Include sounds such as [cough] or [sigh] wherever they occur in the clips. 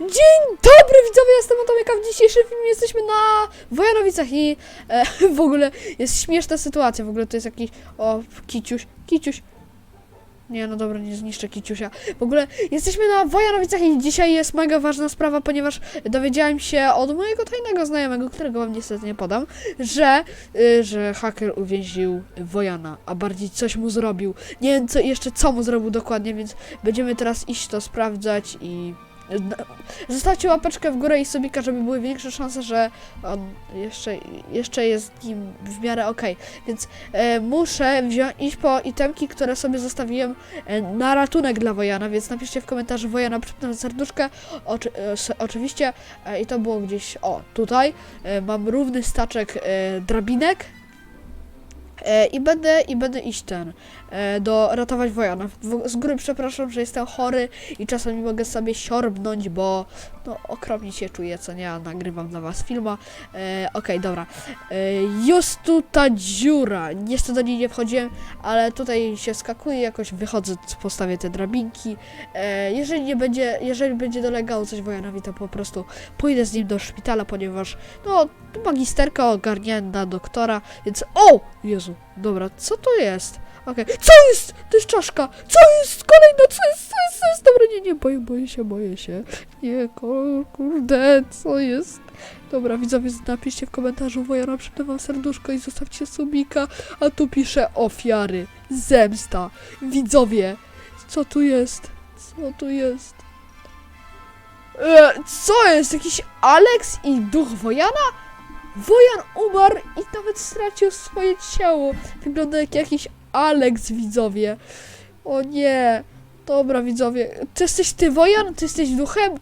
Dzień dobry widzowie, jestem Atomika. W dzisiejszym filmie jesteśmy na Wojanowicach i e, [laughs] w ogóle jest śmieszna sytuacja. W ogóle to jest jakiś, o, kiciuś, kiciuś. Nie, no dobra, nie zniszczę kiciusia. W ogóle jesteśmy na Wojanowicach i dzisiaj jest mega ważna sprawa, ponieważ dowiedziałem się od mojego tajnego znajomego, którego wam niestety nie podam, że, y, że haker uwięził Wojana, a bardziej coś mu zrobił. Nie wiem co, jeszcze co mu zrobił dokładnie, więc będziemy teraz iść to sprawdzać i Zostawcie łapeczkę w górę i subika, żeby były większe szanse, że on jeszcze, jeszcze jest nim w miarę okej. Więc e, muszę iść po itemki, które sobie zostawiłem e, na ratunek dla Wojana, więc napiszcie w komentarzu Wojana przypnę serduszkę. Oczy, e, oczywiście e, i to było gdzieś, o, tutaj. E, mam równy staczek e, drabinek. E, I będę, I będę iść ten, e, do ratować Wojana. Z góry przepraszam, że jestem chory i czasami mogę sobie siorbnąć, bo no okropnie się czuję, co nie, nagrywam dla was filma. E, Okej, dobra. E, jest tu ta dziura. Jeszcze do niej nie wchodziłem, ale tutaj się skakuje, jakoś wychodzę, postawię te drabinki. E, jeżeli nie będzie, jeżeli będzie dolegało coś Wojanowi, to po prostu pójdę z nim do szpitala, ponieważ no, magisterka ogarnięta doktora, więc o! Jezu, dobra, co to jest? Okej, co jest? To jest czaszka! Co jest? Kolejna, co jest? Co jest? Co jest? Dobra, nie, nie, boję, boję się, boję się. Nie, kurde, co jest? Dobra, widzowie, napiszcie w komentarzu Wojana, przypnę wam serduszko i zostawcie subika, a tu piszę ofiary, zemsta. Widzowie, co tu jest? Co tu jest? E, co jest? Jakiś Alex i duch Wojana? Wojan umarł i nawet stracił swoje ciało. Wygląda jak jakiś Alex, widzowie. O nie. Dobra, widzowie. Ty jesteś ty, Wojan? Ty jesteś duchem?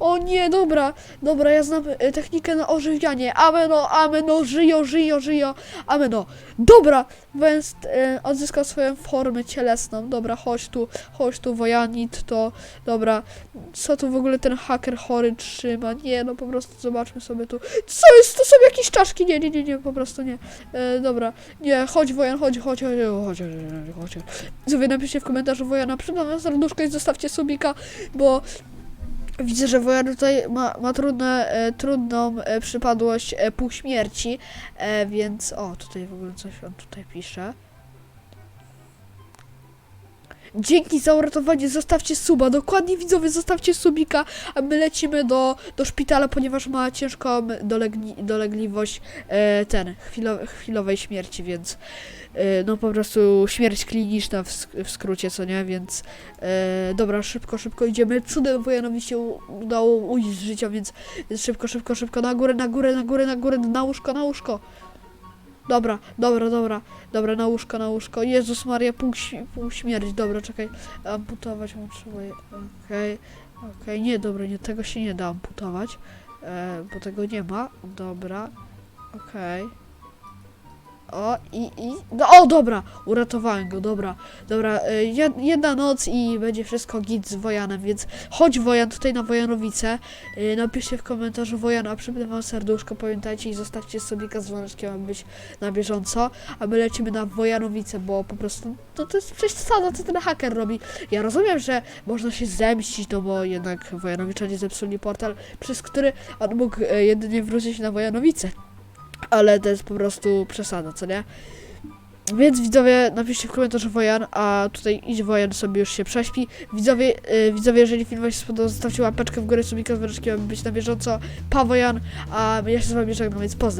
O nie, dobra, dobra, ja znam e, technikę na ożywianie. Ameno, ameno, żyjo, żyjo, żyjo, ameno. Dobra, więc e, odzyskał swoją formę cielesną. Dobra, chodź tu, chodź tu, Wojanit, to, dobra. Co tu w ogóle ten haker chory trzyma? Nie, no po prostu zobaczmy sobie tu. Co jest? To są jakieś czaszki? Nie, nie, nie, nie, po prostu nie. E, dobra, nie, chodź Wojan, chodź, chodź, chodź, chodź, chodź, chodź. Sobie napiszcie w komentarzu Wojana, przypomnę serduszko i zostawcie subika, bo widzę, że Wojan tutaj ma, ma trudne, e, trudną e, przypadłość e, półśmierci, e, więc o, tutaj w ogóle coś on tutaj pisze. Dzięki za uratowanie, zostawcie suba, dokładnie widzowie, zostawcie subika, a my lecimy do, do szpitala, ponieważ ma ciężką dolegli, dolegliwość e, ten, chwilo, chwilowej śmierci, więc e, no po prostu śmierć kliniczna w, w skrócie, co nie, więc e, dobra, szybko, szybko idziemy, cudem Wojanowi się udało ujść z życia, więc, więc szybko, szybko, szybko, na górę, na górę, na górę, na górę, na łóżko, na łóżko. Dobra, dobra, dobra, dobra, na łóżko, na łóżko. Jezus Maria, pół, pół śmierć, dobra, czekaj, amputować mu trzeba, okej, okej, nie, dobra, nie, tego się nie da amputować, e, bo tego nie ma, dobra, okej. O, i, i, no, o, dobra, uratowałem go, dobra, dobra, jed- jedna noc i będzie wszystko git z Wojanem, więc chodź Wojan tutaj na Wojanowice, e, napiszcie w komentarzu Wojan, a przypnę wam serduszko, pamiętajcie i zostawcie sobie z dzwoneczkiem, aby być na bieżąco, a my lecimy na Wojanowice, bo po prostu, no to jest przesada, co ten haker robi. Ja rozumiem, że można się zemścić, no bo jednak Wojanowiczanie zepsuli portal, przez który on mógł e, jedynie wrócić na Wojanowice. Ale to jest po prostu przesada, co nie? Więc widzowie, napiszcie w komentarzu Wojan, a tutaj idź Wojan sobie już się prześpi. Widzowie, e, widzowie jeżeli film wam się spodobał, zostawcie łapeczkę w górę, subika z wyreczkiem, aby być na bieżąco. Pa Wojan, a ja się z wami żegnam, więc pozdro.